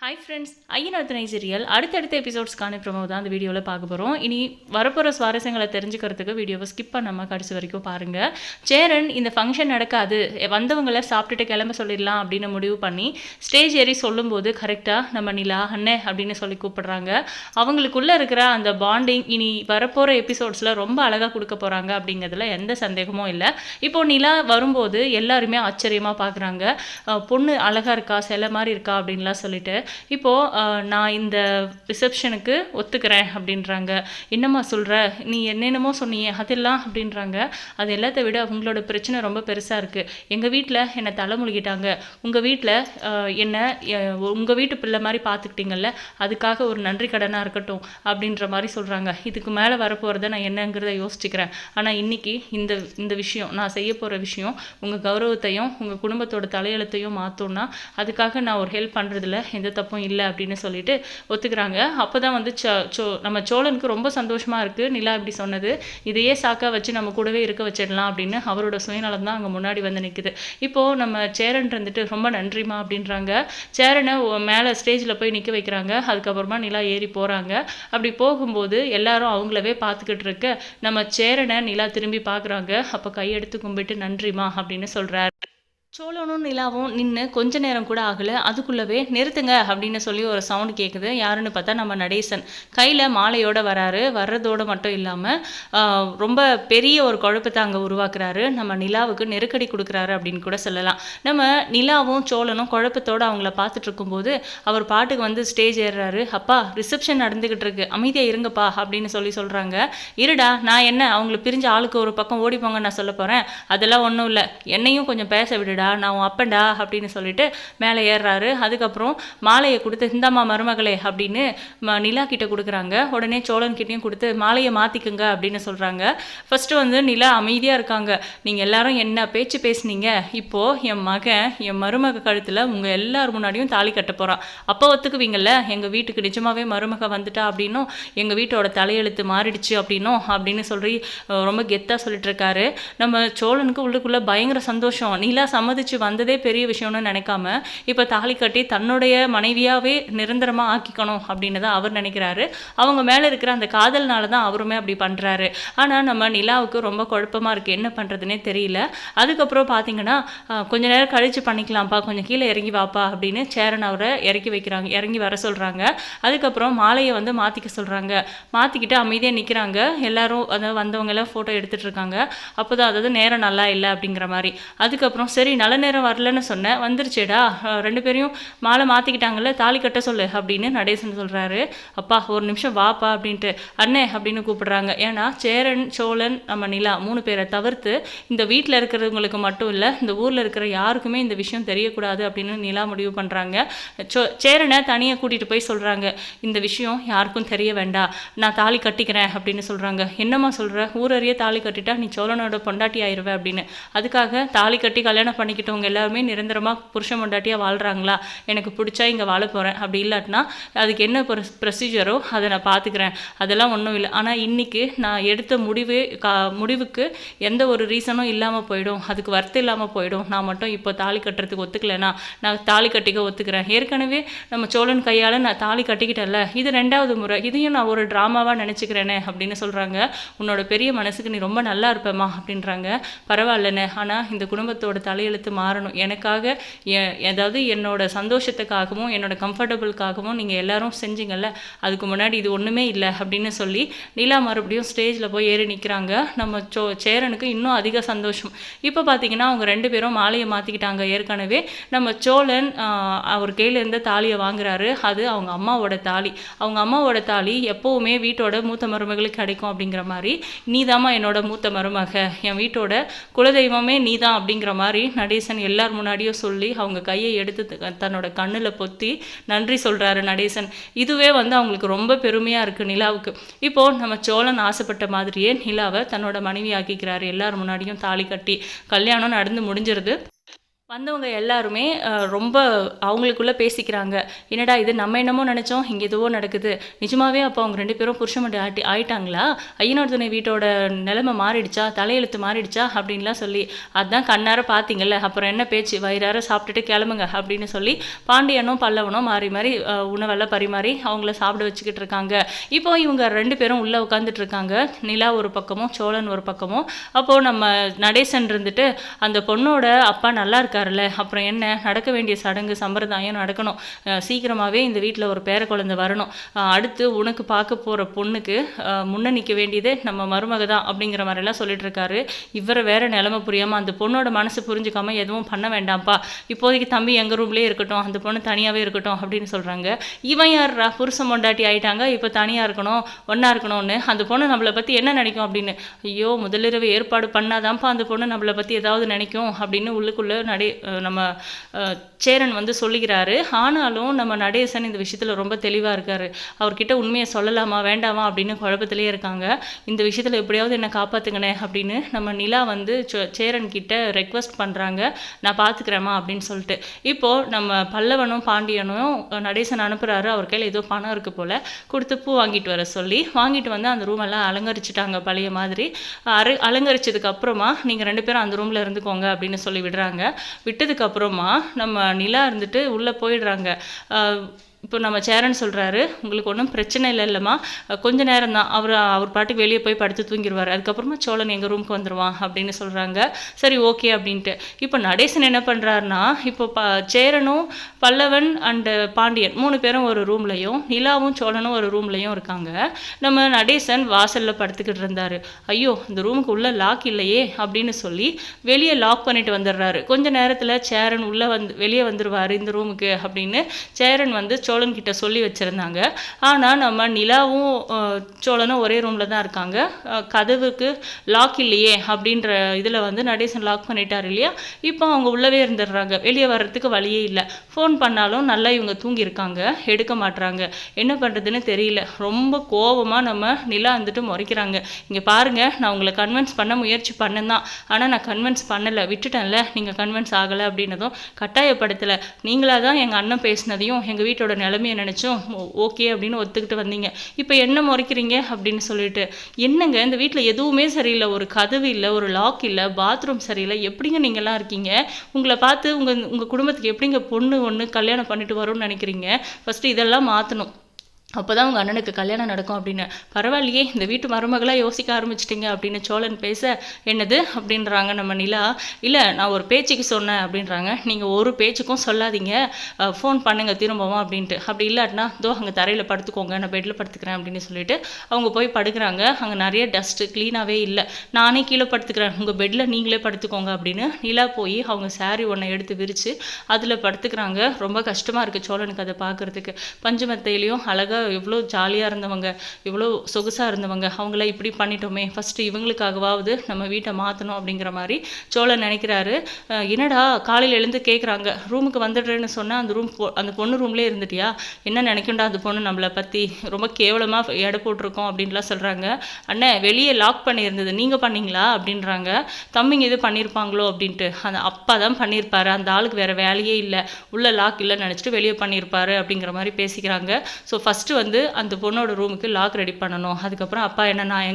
Hi friends ஐயனாத்தனை serial அடுத்தடுத்த எபிசோட்ஸ்க்கான promo தான் அந்த வீடியோவில் பார்க்க போகிறோம் இனி வரப்போகிற சுவாரஸ்யங்களை தெரிஞ்சுக்கிறதுக்கு வீடியோவை ஸ்கிப் பண்ணாமல் கடைசி வரைக்கும் பாருங்கள் சேரன் இந்த ஃபங்க்ஷன் நடக்காது. வந்தவங்களை சாப்பிட்டுட்டு கிளம்ப சொல்லிடலாம் அப்படின்னு முடிவு பண்ணி ஸ்டேஜ் ஏறி சொல்லும்போது கரெக்டாக நம்ம நிலா அண்ணே அப்படின்னு சொல்லி கூப்பிடுறாங்க. அவங்களுக்குள்ளே இருக்கிற அந்த பாண்டிங் இனி வரப்போகிற எபிசோட்ஸில் ரொம்ப அழகாக கொடுக்க போகிறாங்க அப்படிங்கிறதுல எந்த சந்தேகமும் இல்லை. இப்போது நிலா வரும்போது எல்லாருமே ஆச்சரியமாக பார்க்குறாங்க பொண்ணு அழகாக இருக்கா? சிலை மாதிரி இருக்கா? அப்படின்லாம் சொல்லிட்டு இப்போது நான் இந்த ரிசப்ஷனுக்கு ஒத்துக்கிறேன் அப்படின்றாங்க. என்னம்மா சொல்கிற நீ என்னென்னமோ சொன்னியே அதெல்லாம் அப்படின்றாங்க. அது எல்லாத்த விட அவங்களோட பிரச்சனை ரொம்ப பெருசாக இருக்குது எங்கள் வீட்டில் என்னை தலைமுழுகிட்டாங்க. உங்கள் வீட்டில் என்னை உங்கள் வீட்டு பிள்ளை மாதிரி பார்த்துக்கிட்டீங்கல்ல அதுக்காக ஒரு நன்றி கடனாக இருக்கட்டும் அப்படின்ற மாதிரி சொல்கிறாங்க இதுக்கு மேலே வரப்போகிறத நான் என்னங்கிறத யோசிச்சுக்கிறேன். ஆனால் இன்னைக்கு இந்த இந்த விஷயம் நான் செய்ய போகிற விஷயம் உங்கள் கௌரவத்தையும் உங்கள் குடும்பத்தோட தலையெழுத்தையும் மாற்றோன்னா அதுக்காக நான் ஒரு ஹெல்ப் பண்ணுறதுல எந்த தப்பும் இல்லை அப்படின்னு சொல்லிட்டு ஒத்துக்கிறாங்க. அப்போ தான் வந்து சோ சோ நம்ம சோழனுக்கு ரொம்ப சந்தோஷமாக இருக்குது நிலா இப்படி சொன்னது. இதையே சாக்கா வச்சு நம்ம கூடவே இருக்க வச்சிடலாம் அப்படின்னு அவரோட சுயநலம் தான் அங்கே முன்னாடி வந்து நிற்குது இப்போது நம்ம சேரன் இருந்துட்டு ரொம்ப நன்றிமா அப்படின்றாங்க. சேரனை மேலே ஸ்டேஜில் போய் நிற்க வைக்கிறாங்க. அதுக்கப்புறமா நிலா ஏறி போகிறாங்க அப்படி போகும்போது எல்லாரும் அவங்களவே பார்த்துக்கிட்டு இருக்க நம்ம சேரனை நிலா திரும்பி பார்க்குறாங்க அப்போ கையெடுத்து கும்பிட்டு நன்றிமா அப்படின்னு சொல்கிறார் சோழனும் நிலாவும் நின்று கொஞ்ச நேரம் கூட ஆகலை. அதுக்குள்ளவே நிறுத்துங்க அப்படின்னு சொல்லி ஒரு சவுண்ட் கேட்குது யாருன்னு பார்த்தா நம்ம நடேசன். கையில் மாலையோட வராரு. வர்றதோடு மட்டும் இல்லாமல் ரொம்ப பெரிய ஒரு குழப்பத்தை அங்கே உருவாக்குறாரு. நம்ம நிலாவுக்கு நெருக்கடி கொடுக்குறாரு அப்படின்னு கூட சொல்லலாம். நம்ம நிலாவும் சோழனும் குழப்பத்தோடு அவங்கள பார்த்துட்டு இருக்கும்போது அவர் பாட்டுக்கு வந்து ஸ்டேஜ் ஏறுறாரு. அப்பா ரிசப்ஷன் நடந்துக்கிட்டு இருக்கு. அமைதியாக இருங்கப்பா அப்படின்னு சொல்லி சொல்கிறாங்க இருடா நான் என்ன? அவங்கள பிரிஞ்ச ஆளுக்கு ஒரு பக்கம் ஓடி போங்க நான் சொல்ல போகிறேன் அதெல்லாம் ஒன்றும் இல்லை. என்னையும் கொஞ்சம் பேச விடுடா. நான் உன் அப்பன்டா அப்படின்னு சொல்லிட்டு மேலே ஏறுறாரு. அதுக்கப்புறம் மாலையை கொடுத்து இந்தாம்மா மருமகளே அப்படின்னு ம- நிலா கிட்ட கொடுக்குறாங்க. உடனே சோழன் கிட்டேயும் கொடுத்து மாலையை மாற்றிக்குங்க அப்படின்னு சொல்கிறாங்க ஃபஸ்ட்டு வந்து நிலா அமைதியாக இருக்காங்க. நீங்கள் எல்லாரும் என்ன பேச்சு பேசுனீங்க? இப்போது என் மகன் என் மருமக கழுத்தில் உங்கள் எல்லார் முன்னாடியும் தாலி கட்ட போகிறான் அப்போ ஒத்துக்குவீங்கள்ல எங்கள் வீட்டுக்கு நிஜமாகவே மருமக வந்துட்டா அப்படின்னும் எங்கள் வீட்டோட தலையெழுத்து மாறிடுச்சு அப்படின்னும் அப்படின்னு சொல்லி ரொம்ப கெத்தாக சொல்லிட்டு இருக்காரு. நம்ம சோழனுக்கு உள்ளுக்குள்ளே பயங்கர சந்தோஷம். நிலா சாதிச்சு வந்ததே பெரிய விஷயம்னு நினைக்காம இப்போ தாலி கட்டி தன்னுடைய மனைவியாகவே நிரந்தரமாக ஆக்கிக்கணும் அப்படின்னு தான் அவர் நினைக்கிறாரு. அவங்க மேலே இருக்கிற அந்த காதல்னால தான் அவருமே அப்படி பண்ணுறாரு ஆனால் நம்ம நிலாவுக்கு ரொம்ப குழப்பமாக இருக்குது என்ன பண்ணுறதுனே தெரியல. அதுக்கப்புறம் பார்த்தீங்கன்னா கொஞ்ச நேரம் கழித்து பண்ணிக்கலாம்ப்பா. கொஞ்சம் கீழே இறங்கி வாப்பா அப்படின்னு சேரன் அவரை இறக்கி வைக்கிறாங்க. இறங்கி வர சொல்கிறாங்க அதுக்கப்புறம் மாலையை வந்து மாற்றிக்க சொல்கிறாங்க மாற்றிக்கிட்டு அமைதியாக நிற்கிறாங்க எல்லாரும் அதாவது வந்தவங்க எல்லாம் ஃபோட்டோ எடுத்துகிட்டு இருக்காங்க. அப்போ தான் அதாவது நேரம் நல்லா இல்லை அப்படிங்கிற மாதிரி. அதுக்கப்புறம் சரி நல்ல நேரம் வரலன்னு சொன்னேன் வந்துருச்சேடா. ரெண்டு பேரையும் மாலை மாற்றிக்கிட்டாங்கல்ல தாலி கட்ட சொல்லு அப்படின்னு நடேசன் சொல்கிறாரு அப்பா ஒரு நிமிஷம் வாப்பா அப்படின்ட்டு. அண்ணே அப்படின்னு கூப்பிடுறாங்க. ஏன்னா சேரன் சோழன் நம்ம நிலா மூணு பேரை தவிர்த்து இந்த வீட்டில் இருக்கிறவங்களுக்கு மட்டும் இல்லை இந்த ஊரில் இருக்கிற யாருக்குமே இந்த விஷயம் தெரியக்கூடாது அப்படின்னு நிலா முடிவு பண்ணுறாங்க சோ சேரனை தனியாக கூட்டிகிட்டு போய் சொல்கிறாங்க இந்த விஷயம் யாருக்கும் தெரிய வேண்டாம் நான் தாலி கட்டிக்கிறேன் அப்படின்னு சொல்கிறாங்க என்னம்மா சொல்கிற ஊரறிய தாலி கட்டிட்டா நீ சோழனோட பொண்டாட்டி ஆயிருவ அப்படின்னு. அதுக்காக தாலி கட்டி கல்யாணம் பண்ணிக்கிட்டவங்க எல்லாருமே நிரந்தரமாக புருஷன் பொண்டாட்டியாக வாழ்கிறாங்களா எனக்கு பிடிச்சா இங்கே வாழ போகிறேன் அப்படி இல்லாட்டினா அதுக்கு என்ன ப்ரொசீஜரோ அதை நான் பார்த்துக்கிறேன் அதெல்லாம் ஒன்றும் இல்லை. ஆனால் இன்றைக்கி நான் எடுத்த முடிவு கா முடிவுக்கு எந்த ஒரு ரீசனும் இல்லாமல் போயிடும். அதுக்கு வருத்தம் இல்லாமல் போயிடும். நான் மட்டும் இப்போ தாலி கட்டுறதுக்கு ஒத்துக்கலைன்னா நான் தாலி கட்டிக்க ஒத்துக்கிறேன். ஏற்கனவே நம்ம சோழன் கையால் நான் தாலி கட்டிக்கிட்டல இது ரெண்டாவது முறை. இதையும் நான் ஒரு ட்ராமாவாக நினச்சிக்கிறேனே அப்படின்னு சொல்கிறாங்க உன்னோட பெரிய மனசுக்கு நீ ரொம்ப நல்லா இருப்பேம்மா அப்படின்றாங்க. பரவாயில்லண்ணே. ஆனால் இந்த குடும்பத்தோட தலையில் தலையெழுத்து மாறணும். எனக்காக எ- அதாவது என்னோட சந்தோஷத்துக்காகவும் என்னோட கம்ஃபர்டபுளுக்காகவும் நீங்கள் எல்லாரும் செஞ்சீங்கல்ல அதுக்கு முன்னாடி இது ஒன்றுமே இல்லை அப்படின்னு சொல்லி நிலா மறுபடியும் ஸ்டேஜில் போய் ஏறி நிற்கிறாங்க நம்ம சோ சேரனுக்கு இன்னும் அதிக சந்தோஷம். இப்போ பார்த்தீங்கன்னா அவங்க ரெண்டு பேரும் மாலையை மாற்றிக்கிட்டாங்க ஏற்கனவே நம்ம சோழன் அவர் கையிலேருந்து தாலியை வாங்குறாரு. அது அவங்க அம்மாவோட தாலி. அவங்க அம்மாவோட தாலி எப்போவுமே வீட்டோட மூத்த மருமகளுக்கு கிடைக்கும் அப்படிங்கிற மாதிரி நீதாம்மா என்னோட மூத்த மருமக. என் வீட்டோட குலதெய்வமே நீதான் அப்படிங்கிற மாதிரி நடேசன் எல்லார் முன்னாடியும் சொல்லி அவங்க கையை எடுத்து த- தன்னோட கண்ணில் பொத்தி நன்றி சொல்கிறாரு நடேசன். இதுவே வந்து அவங்களுக்கு ரொம்ப பெருமையாக இருக்குது நிலாவுக்கு. இப்போது நம்ம சோழன் ஆசைப்பட்ட மாதிரியே நிலாவை தன்னோட மனைவி ஆக்கிக்கிறாரு எல்லார் முன்னாடியும் தாலி கட்டி கல்யாணம் நடந்து முடிஞ்சிருது. வந்தவங்க எல்லாருமே ரொம்ப அவங்களுக்குள்ளே பேசிக்கிறாங்க. என்னடா இது நம்ம என்னமோ நினச்சோம் இங்கே எதுவோ நடக்குது. நிஜமாவே அப்போ அவங்க ரெண்டு பேரும் புருஷன் மட்டும் ஆட்டி ஆயிட்டாங்களா? ஐயனார் துணை வீட்டோட நிலைமை மாறிடுச்சா? தலையெழுத்து மாறிடுச்சா? அப்படின்லாம் சொல்லி அதான் கண்ணார பார்த்தீங்கல்ல அப்புறம் என்ன பேச்சு? வயிறார சாப்பிட்டுட்டு கிளம்புங்க அப்படின்னு சொல்லி பாண்டியனும் பல்லவனும் மாறி மாறி உணவெல்லாம் பரிமாறி அவங்கள சாப்பிட வச்சுக்கிட்டு இருக்காங்க. இப்போ இவங்க ரெண்டு பேரும் உள்ளே உட்காந்துட்டு இருக்காங்க. நிலா ஒரு பக்கமும் சோழன் ஒரு பக்கமும். அப்போது நம்ம நடேசன் இருந்துட்டு அந்த பொண்ணோட அப்பா நல்லா இருக்காருல்ல? அப்புறம் என்ன? நடக்க வேண்டிய சடங்கு சம்பிரதாயம் நடக்கணும். சீக்கிரமாகவே இந்த வீட்டில் ஒரு பேர குழந்தை வரணும். அடுத்து உனக்கு பார்க்க போகிற பொண்ணுக்கு முன்னே முன்ன நிற்க வேண்டியது நம்ம மருமக தான் அப்படிங்கிற மாதிரிலாம் சொல்லிட்டு இருக்காரு இவரை வேற நிலைமை புரியாமல் அந்த பொண்ணோட மனசு புரிஞ்சுக்காம எதுவும் பண்ண வேண்டாம்ப்பா. இப்போதைக்கு தம்பி எங்கள் ரூம்லேயே இருக்கட்டும் அந்த பொண்ணு தனியாகவே இருக்கட்டும் அப்படின்னு சொல்கிறாங்க இவன் யார்ரா புருஷன் பொண்டாட்டி ஆயிட்டாங்க இப்போ தனியாக இருக்கணும் ஒன்றா இருக்கணும்னு. அந்த பொண்ணு நம்மளை பற்றி என்ன நினைக்கும் அப்படின்னு? ஐயோ முதலிரவு ஏற்பாடு பண்ணாதான்ப்பா அந்த பொண்ணு நம்மளை பற்றி ஏதாவது நினைக்கும் அப்படின்னு உள்ளுக்குள்ளே நடை நடே நம்ம சேரன் வந்து சொல்லிக்கிறாரு ஆனாலும் நம்ம நடேசன் இந்த விஷயத்தில் ரொம்ப தெளிவாக இருக்காரு. அவர்கிட்ட உண்மையை சொல்லலாமா வேண்டாமா அப்படின்னு குழப்பத்திலே இருக்காங்க. இந்த விஷயத்தில் எப்படியாவது என்னை காப்பாற்றுங்கண்ணே அப்படின்னு நம்ம நிலா வந்து சேரன் கிட்ட ரெக்வஸ்ட் பண்ணுறாங்க நான் பார்த்துக்கிறேம்மா அப்படின்னு சொல்லிட்டு. இப்போது நம்ம பல்லவனும் பாண்டியனும் நடேசன் அனுப்புகிறாரு அவர் கையில் ஏதோ பணம் இருக்குது போல். கொடுத்து பூ வாங்கிட்டு வர சொல்லி வாங்கிட்டு வந்து அந்த ரூம் எல்லாம் அலங்கரிச்சிட்டாங்க பழைய மாதிரி. அரு அலங்கரிச்சதுக்கு அப்புறமா நீங்கள் ரெண்டு பேரும் அந்த ரூமில் இருந்துக்கோங்க அப்படின்னு சொல்லி விடுறாங்க. விட்டதுக்கு அப்புறமா நம்ம நிலா இருந்துட்டு உள்ளே போயிடுறாங்க. இப்போ நம்ம சேரன் சொல்கிறாரு உங்களுக்கு ஒன்றும் பிரச்சனை இல்லை இல்லைம்மா. கொஞ்சம் கொஞ்ச நேரம் தான் அவர் அவர் பாட்டுக்கு வெளியே போய் படுத்து தூங்கிடுவார் அதுக்கப்புறமா சோழன் எங்கள் ரூமுக்கு வந்துடுவான் அப்படின்னு சொல்கிறாங்க சரி ஓகே அப்படின்ட்டு. இப்போ நடேசன் என்ன பண்ணுறாருனா இப்போ ப சேரனும் பல்லவன் அண்டு பாண்டியன் மூணு பேரும் ஒரு ரூம்லையும் நிலாவும் சோழனும் ஒரு ரூம்லையும் இருக்காங்க. நம்ம நடேசன் வாசலில் படுத்துக்கிட்டு இருந்தார். ஐயோ இந்த ரூமுக்கு உள்ளே லாக் இல்லையே அப்படின்னு சொல்லி வெளியே லாக் பண்ணிட்டு வந்துடுறாரு. கொஞ்ச நேரத்தில் சேரன் உள்ளே வந்து வெளியே வந்துடுவார் இந்த ரூமுக்கு அப்படின்னு சேரன் வந்து சோ சோழன் கிட்ட சொல்லி வச்சுருந்தாங்க. ஆனால் நம்ம நிலாவும் சோழனும் ஒரே ரூமில் தான் இருக்காங்க. கதவுக்கு லாக் இல்லையே அப்படின்ற இதில் வந்து நடேசன் லாக் பண்ணிட்டார் இல்லையா? இப்போ அவங்க உள்ளவே இருந்துடுறாங்க. வெளியே வர்றதுக்கு வழியே இல்லை. ஃபோன் பண்ணாலும் நல்லா இவங்க தூங்கியிருக்காங்க. எடுக்க மாட்டுறாங்க என்ன பண்ணுறதுன்னு தெரியல. ரொம்ப கோவமாக நம்ம நிலா வந்துட்டு முறைக்கிறாங்க. இங்கே பாருங்கள் நான் உங்களை கன்வின்ஸ் பண்ண முயற்சி பண்ணேன் தான். ஆனால் நான் கன்வின்ஸ் பண்ணலை. விட்டுட்டேன்ல. நீங்கள் கன்வின்ஸ் ஆகலை அப்படின்னதும் கட்டாயப்படுத்தலை. நீங்களாக தான் எங்கள் அண்ணன் பேசினதையும் எங்கள் வீட்டோட நிலமையை நினச்சும் ஓகே அப்படின்னு ஒத்துக்கிட்டு வந்தீங்க. இப்போ என்ன முறைக்கிறீங்க அப்படின்னு சொல்லிட்டு என்னங்க இந்த வீட்டில் எதுவுமே சரியில்லை ஒரு கதவு இல்லை ஒரு லாக் இல்லை பாத்ரூம் சரியில்லை எப்படிங்க நீங்கள்லாம் இருக்கீங்க? உங்களை பார்த்து உங்கள் உங்கள் குடும்பத்துக்கு எப்படிங்க பொண்ணு ஒன்று கல்யாணம் பண்ணிட்டு வரும்னு நினைக்கிறீங்க? ஃபஸ்ட்டு இதெல்லாம் மாற்றணும் அப்போ தான் உங்கள் அண்ணனுக்கு கல்யாணம் நடக்கும் அப்படின்னு. பரவாயில்லையே இந்த வீட்டு மருமகளாக யோசிக்க ஆரம்பிச்சிட்டிங்க அப்படின்னு சோழன் பேச என்னது? அப்படின்றாங்க நம்ம நிலா. இல்லை நான் ஒரு பேச்சுக்கு சொன்னேன் அப்படின்றாங்க. நீங்கள் ஒரு பேச்சுக்கும் சொல்லாதீங்க. ஃபோன் பண்ணுங்க திரும்பவும் அப்படின்ட்டு. அப்படி இல்லாட்டினா தோ அங்கே தரையில் படுத்துக்கோங்க நான் பெட்டில் படுத்துக்கிறேன் அப்படின்னு சொல்லிட்டு அவங்க போய் படுக்கிறாங்க. அங்கே நிறைய டஸ்ட்டு க்ளீனாகவே இல்லை. நானே கீழே படுத்துக்கிறேன். உங்கள் பெட்டில் நீங்களே படுத்துக்கோங்க அப்படின்னு நிலா போய் அவங்க சாரி ஒன்றை எடுத்து விரித்து அதில் படுத்துக்கிறாங்க. ரொம்ப கஷ்டமாக இருக்குது சோழனுக்கு அதை பார்க்குறதுக்கு பஞ்சமத்தையிலையும் அழகாக எவ்வளோ ஜாலியாக இருந்தவங்க எவ்வளோ சொகுசாக இருந்தவங்க அவங்கள இப்படி பண்ணிட்டோமே ஃபஸ்ட்டு இவங்களுக்காகவாவது நம்ம வீட்டை மாற்றணும் அப்படிங்கிற மாதிரி சோழன் நினைக்கிறாரு. என்னடா காலையில் எழுந்து கேட்குறாங்க ரூமுக்கு வந்துடுறேன்னு சொன்னால் அந்த ரூம் அந்த பொண்ணு ரூம்லேயே இருந்துட்டியா? என்ன நினைக்கும்டா அந்த பொண்ணு நம்மளை பற்றி ரொம்ப கேவலமாக எடை போட்டிருக்கோம் அப்படின்லாம் சொல்கிறாங்க அண்ணே வெளியே லாக் பண்ணியிருந்தது. நீங்கள் பண்ணீங்களா? அப்படின்றாங்க. தம்பிங்க இது பண்ணியிருப்பாங்களோ அப்படின்ட்டு. அந்த அப்பா தான் பண்ணியிருப்பாரு. அந்த ஆளுக்கு வேறு வேலையே இல்லை. உள்ள லாக் இல்லைன்னு நினச்சிட்டு வெளியே பண்ணியிருப்பாரு அப்படிங்கிற மாதிரி பேசிக்கிறாங்க. ஸோ ஃபஸ்ட்டு வந்து அந்த பொண்ணோட ரூமுக்கு லாக் ரெடி பண்ணணும். அதுக்கப்புறம் அப்பா என்ன நான்